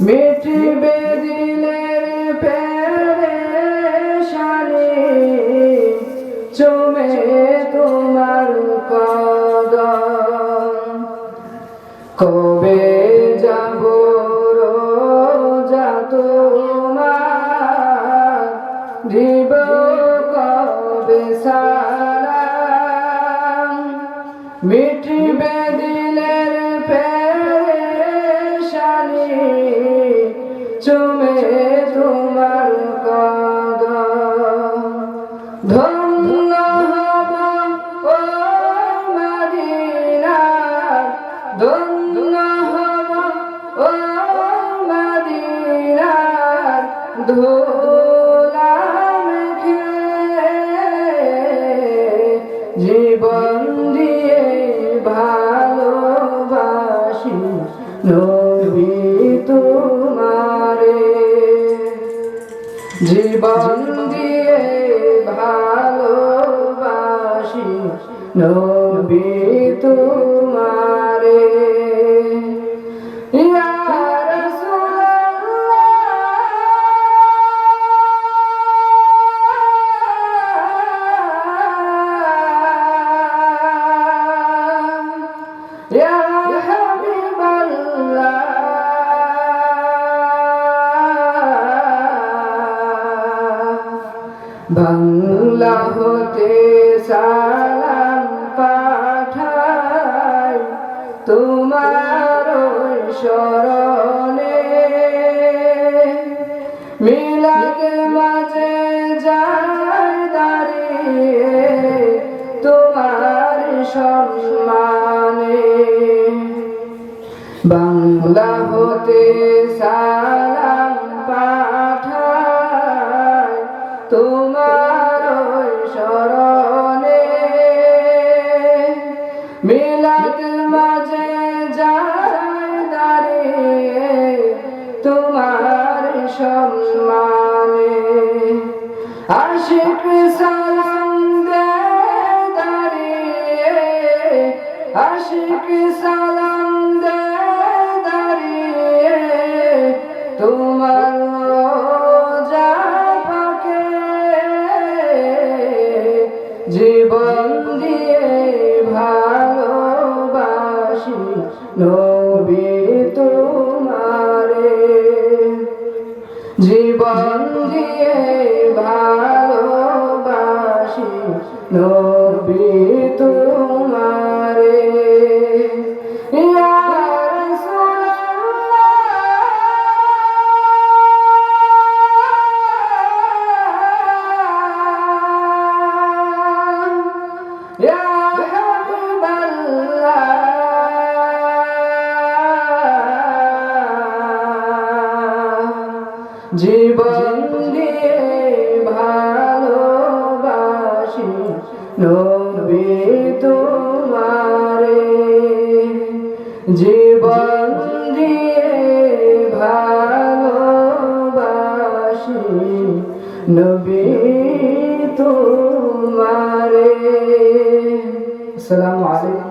মিটবে দিলের পেরেশানি চুমে তোমার কদম। কবে যাব রোজা তোমার? দিব কবে সালাম? মিটবে ধন্য হব ও মদিনা ধন্য হব ও মদিনা ধুলাম জীবন দিয়ে ভালোবাসি নবী তোমারে। জীবন দিয়ে ভালোবাসি। নবী তোমারে বাংলা হতে সালাম পাঠাই তোমার স্মরণে। মিলাদ মাঝে যাই দাঁড়িয়ে তোমার সম্মানে। বাংলা হতে সালাম পাঠায় তোমার স্মরণে মিলাদ মাঝে দাঁড়িয়ে তোমার সম্মানে। আশিক সালাম দে দাঁড়িয়ে আশিক সালাম দে জীবন দিয়ে ভালোবাসি নবী তোমারে জীবন দিয়ে ভালোবাসি নবী তোমারে। জীবন দিয়ে ভালোবাসি নবী তোমারে। আসসালামু আলাইকুম।